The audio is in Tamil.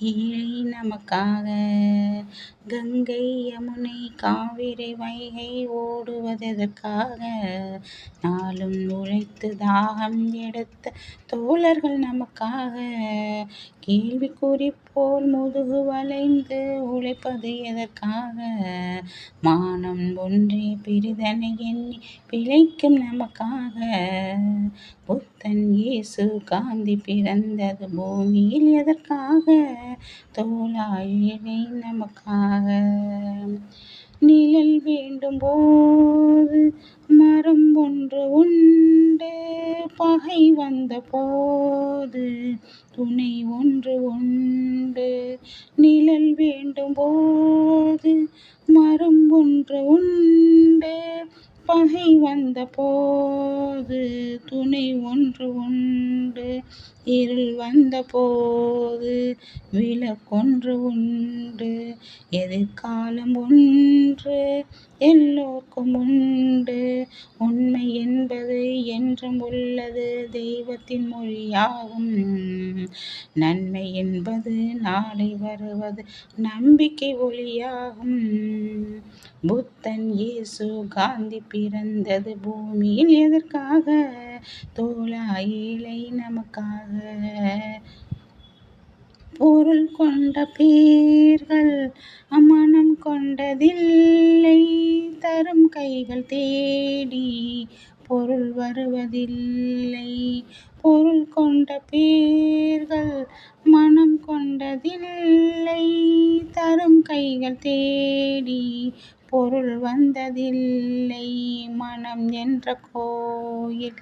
ஏழை நமக்காக கங்கை யமுனை காவிரி வைகை ஓடுவதற்காக நாளும் உழைத்து தாகம் எடுத்த தோழர்கள் நமக்காக கேள்விக்குறி போல் முதுகு வளைந்து உழைப்பது எதற்காக? மானம் ஒன்றே பிரிதனை எண்ணி பிழைக்கும் நமக்காக. புத்தன் இயேசு காந்தி பிறந்தது பூமியில் எதற்காக? தோழா நமக்காக. நிழல் வேண்டும் போது மரம் ஒன்று உண்டு பகை வந்த போது துணை ஒன்று உண்டு. நிழல் வேண்டும் போது மரம் ஒன்று உண்டு பகை வந்த போது துணை ஒன்று உண்டு. இருள் வந்த போது விளக்கொன்று உண்டு. எதிர்காலம் ஒன்று எல்லோர்க்கும் உண்டு. உண்மை என்பது என்றும் உள்ளது. தெய்வத்தின் மொழியாகும். நன்மை என்பது நாளை வருவது. நம்பிக்கை ஒளியாகும். புத்தன் இயேசு காந்தி பிறந்தது பூமியில் எதற்காக? தோழா ஏழை நமக்காக. பொருள் கொண்ட பேர்கள் அமனம் கொண்டதில்லை. தரும் கைகள் தேடி பொருள் வருவதில்லை. பொருள் கொண்ட பேர்கள் மனம் கொண்டதில்லை. தரும் கைகள் தேடி பொருள் வந்ததில்லை. மனம் என்ற கோயில்